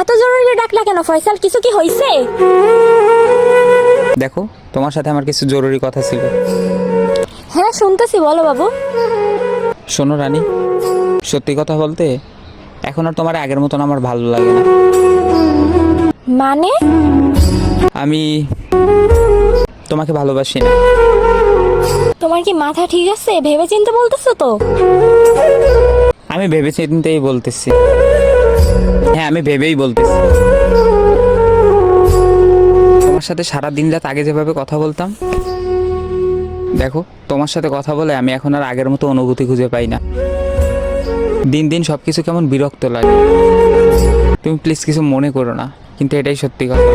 এত জরুরি ডাকলা কেন? ফয়সাল কিছু কি হয়েছে দেখো তোমার সাথে আমার কিছু জরুরি কথা ছিল। হ্যাঁ শুনতেছি বলো বাবু। শোনো রানী সত্যি কথা বলতে এখন আর তোমার আগের মতন আমার ভালো লাগে না। মানে? আমি তোমাকে ভালোবাসি না। তোমার কি মাথা ঠিক আছে? ভেবে চিন্তে বলতেছো তো? আমি ভেবে চিন্তেই বলতেছি। হ্যাঁ আমি ভেবেই বলতেছি। তোমার সাথে সারা দিন রাত আগে যেভাবে কথা বলতাম দেখো তোমার সাথে কথা বলে আমি এখন আর আগের মতো অনুভূতি খুঁজে পাই না। দিন দিন সব কিছু কেমন বিরক্ত লাগে। তুমি প্লিজ কিছু মনে করো না কিন্তু এটাই সত্যি কথা।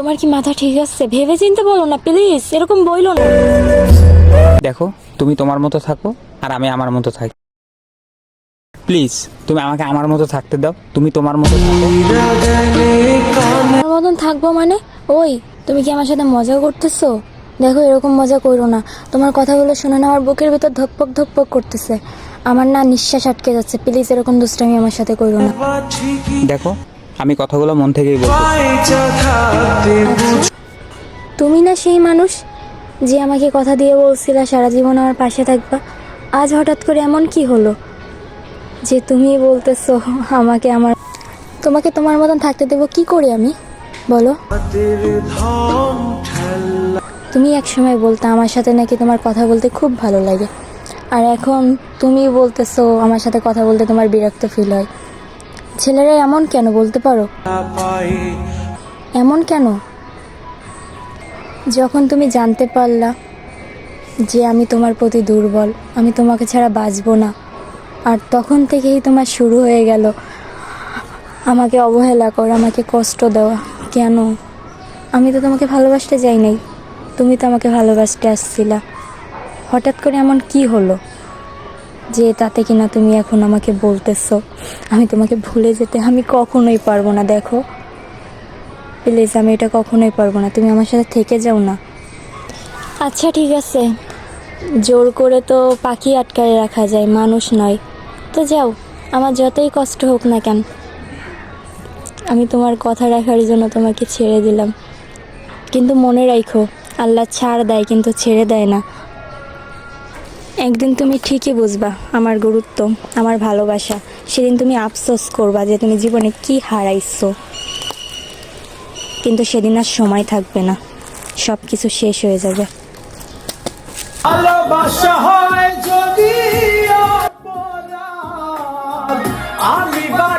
তোমার কি মাথা ঠিক আছে? ভেবে চিন্তে বলো না প্লিজ এরকম বইলো না। দেখো তুমি তোমার মতো থাকো আর আমি আমার মতো থাকি। প্লিজ তুমি আমাকে আমার মতো থাকতে দাও তুমি তোমার মতো আমার মতন থাকব মানে? ওই তুমি কি আমার সাথে মজা করতেছো? দেখো এরকম মজা করো না। তোমার কথাগুলো শুনে না আমার বুকের ভিতর ধকপক ধকপক করতেছে। আমার না নিঃশ্বাস আটকে যাচ্ছে। প্লিজ এরকম দুষ্টামি আমার সাথে করো না। দেখো আমি কথাগুলো মন থেকেই বলছি তুমি না সেই মানুষ যে আমাকে কথা দিয়ে বলছিলা সারা জীবন আমার পাশে থাকবা। আজ হঠাৎ করে এমন কি হলো? যে তুমি বলতেছো আমাকে আমার তোমাকে তোমার মতন থাকতে দেবো, কি করি আমি? বলো। তুমি এক সময় বলতে আমার সাথে নাকি তোমার কথা বলতে খুব ভালো লাগে। আর এখন তুমি বলতেছো আমার সাথে কথা বলতে তোমার বিরক্ত ফিল হয়। ছেলেরা এমন কেন বলতে পারো? এমন কেন? যখন তুমি জানতে পারলা যে আমি তোমার প্রতি দুর্বল, আমি তোমাকে ছাড়া বাঁচবো না আর তখন থেকেই তোমার শুরু হয়ে গেল। আমাকে অবহেলা করা, আমাকে কষ্ট দেওয়া কেন? আমি তো তোমাকে ভালোবাসতে যাই নাই। তুমি তো আমাকে ভালোবাসতে আসছিলা। হঠাৎ করে এমন কি হলো যে তাতে কিনা তুমি এখন আমাকে বলতেছো? আমি তোমাকে ভুলে যেতে আমি কখনোই পারব না, দেখো। প্লিজ, আমি এটা কখনোই পারব না। তুমি আমার সাথে থেকে যাও না। আচ্ছা ঠিক আছে। জোর করে তো পাখি আটকায় রাখা যায়, মানুষ নয়। তো যাও, আমার যতই কষ্ট হোক না কেন, আমি তোমার কথা রাখার জন্য তোমাকে ছেড়ে দিলাম। কিন্তু মনে রাখো আল্লাহ ছাড় দেয় কিন্তু ছেড়ে দেয় না। একদিন তুমি ঠিকই বুঝবা, আমার গুরুত্ব, আমার ভালোবাসা, সেদিন তুমি আফসোস করবা যে তুমি জীবনে কি হারাইছো। কিন্তু সেদিন আর সময় থাকবে না সব কিছু শেষ হয়ে যাবে। হয় যদি আমি বারবার